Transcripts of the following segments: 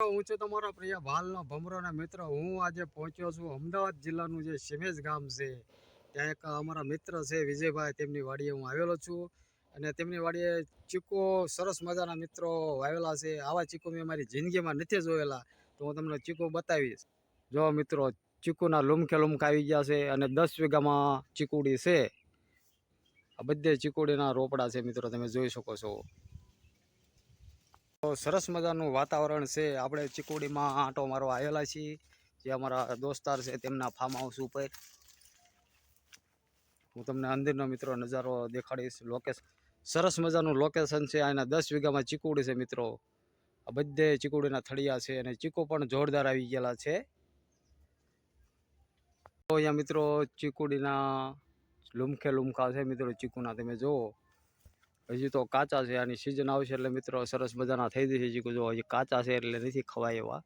હું છું તમારો પ્રિય ભાલનો ભમરોના મિત્ર. હું આજે પહોંચ્યો છું અમદાવાદ જિલ્લાનું જે સિમેજ ગામ છે, ત્યાં એક અમારા મિત્ર છે વિજયભાઈ, તેમની વાડીએ હું આવેલો છું. અને તેમની વાડીએ ચીકો, સરસ મજાના મિત્રો વાવેલા છે. આવા ચીકો મેં મારી જિંદગીમાં નથી જોયેલા, તો હું તમને ચીકો બતાવીશ. જો મિત્રો, ચીકુના લુમખે લુમખા આવી ગયા છે અને દસ વીઘામાં ચીકુડી છે. આ બધે ચીકુડીના રોપડા છે મિત્રો, તમે જોઈ શકો છો. સરસ મજાનું વાતાવરણ છે. આપણે ચીકુડીમાં આંટો મારવા આવેલા છીએ. જે અમારા દોસ્તાર છે તેમના ફાર્મ હાઉસ ઉપર. હું તમને અંદરનો મિત્રો નજારો દેખાડીશ. લોકેશન સરસ મજાનું લોકેશન છે. આના દસ વીઘામાં ચીકુડી છે મિત્રો. આ બધે ચીકુડીના થળિયા છે અને ચીકુ પણ જોરદાર આવી ગયેલા છે. તો અહીંયા મિત્રો ચીકુડીના લુમખે લુમખા છે મિત્રો ચીકુના. તમે જુઓ. હજી તો કાચા છે, આની સિઝન આવશે એટલે મિત્રો સરસ મજાના થઈ જશે હજી જો હજી કાચા છે એટલે નથી ખવાય એવા.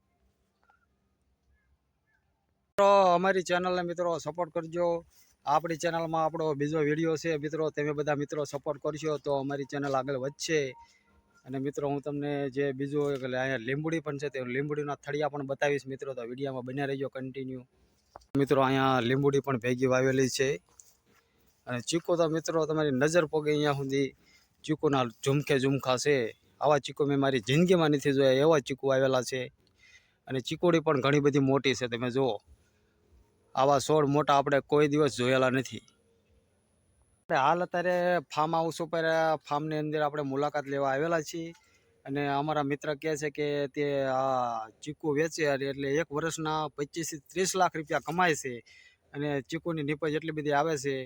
મિત્રો, અમારી ચેનલને મિત્રો સપોર્ટ કરજો. આપણી ચેનલમાં આપણો બીજો વીડિયો છે. મિત્રો, તમે બધા મિત્રો સપોર્ટ કરશો તો અમારી ચેનલ આગળ વધશે. અને મિત્રો, હું તમને જે બીજું એટલે અહીંયા લીંબુડી પણ છે તે લીંબુડીના થળિયા પણ બતાવીશ મિત્રો. તો વિડીયોમાં બન્યા રહેજો કન્ટિન્યુ મિત્રો, અહીંયા લીંબુડી પણ ભેગી વાવેલી છે. અને ચીકુ તો મિત્રો તમારી નજર પોગે અહીંયા સુધી. ચીકુના ઝુમખે ઝુમખા છે. આવા ચીકુ મેં મારી જિંદગીમાં નથી જોયા, એવા ચીકુ આવેલા છે. અને ચીકુડી પણ ઘણી બધી મોટી છે, તમે જુઓ. આવા છોડ મોટા આપણે કોઈ દિવસ જોયેલા નથી. હાલ અત્યારે ફાર્મ હાઉસ ઉપર ફાર્મની અંદર આપણે મુલાકાત લેવા આવેલા છીએ. અને અમારા મિત્ર કહે છે કે તે આ ચીકુ વેચે એટલે એક વર્ષના પચીસથી ત્રીસ લાખ રૂપિયા કમાય છે. અને ચીકુની નીપજ એટલી બધી આવે છે.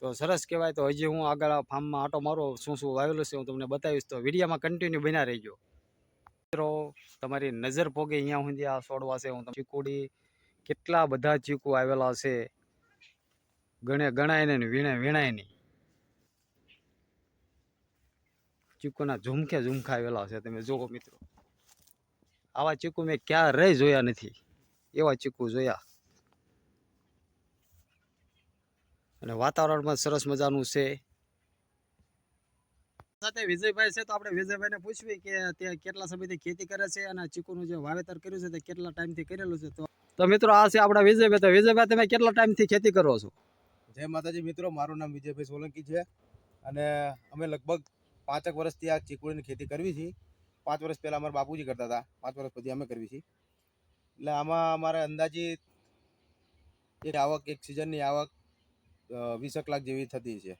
તો સરસ કહેવાય. તો હજી હું આગળ ફાર્મમાં આટો મારો, શું શું વાવેલું છે હું તમને બતાવીશ. તો વિડીયામાં કન્ટિન્યુ બન્યા રહીજો. મિત્રો, તમારી નજર પોગે અહીંયા સુધી આ છોડવા છે. હું ચીકુડી, કેટલા બધા ચીકુ આવેલા છે. ગણે, ગણાય ને વીણે, વીણાય નહીં. ચીકુના ઝુમખે ઝુમખા આવેલા છે તમે જુઓ મિત્રો. આવા ચીકુ મેં ક્યાં રહી જોયા નથી. એવા ચીકુ જોયા. અને વાતાવરણ પણ સરસ મજાનું છે. સાથે વિજયભાઈ છે તો આપણે વિજયભાઈને પૂછવી કે તે કેટલા સમયથી ખેતી કરે છે અને ચીકુનું જે વાવેતર કર્યું છે તે કેટલા ટાઈમથી કરેલું છે તો તો મિત્રો આ છે આપણા વિજયભાઈ. તો વિજયભાઈ, તમે કેટલા ટાઈમથી ખેતી કરો છો? જય માતાજી મિત્રો, મારું નામ વિજયભાઈ સોલંકી છે અને અમે લગભગ પાંચેક વર્ષથી આ ચીકુડીની ખેતી કરવી છે. પાંચ વર્ષ પહેલાં અમારા બાપુજી કરતા હતા. પાંચ વર્ષ પછી અમે કરવી છે. એટલે આમાં અમારે અંદાજિત એક આવક, એક સિઝનની આવક વીસેક લાખ જેવી થતી છે.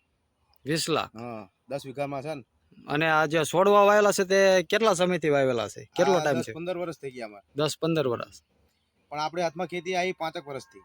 વીસ લાખ? હા દસ વીઘામાં છે ને. અને આ જે છોડવા વાવેલા છે તે કેટલા સમયથી વાવેલા છે? કેટલો ટાઈમ છે? પંદર વર્ષ થઈ ગયા અમારે. દસ પંદર વર્ષ. પણ આપણે હાથમાં ખેતી આવી પાંચેક વર્ષથી.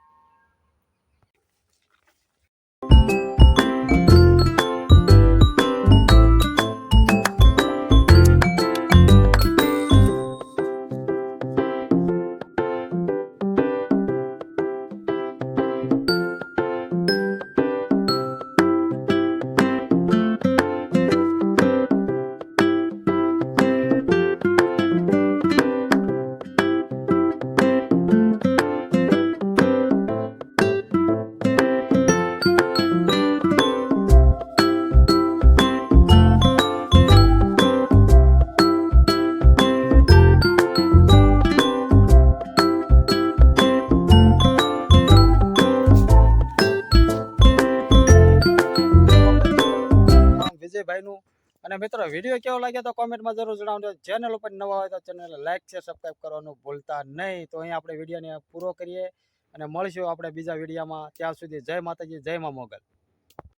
વિજયભાઈનું. અને મિત્રો, વીડિયો કેવો લાગ્યો તો કોમેન્ટમાં જરૂર જણાવજો. ચેનલ ઉપર નવા હોય તો ચેનલ લાઈક છે સબસ્ક્રાઈબ કરવાનું ભૂલતા નહીં. તો અહીં આપણે વિડીયોને પૂરો કરીએ અને મળીશું આપણે બીજા વિડીયોમાં. ત્યાં સુધી જય માતાજી, જય મા મોગલ.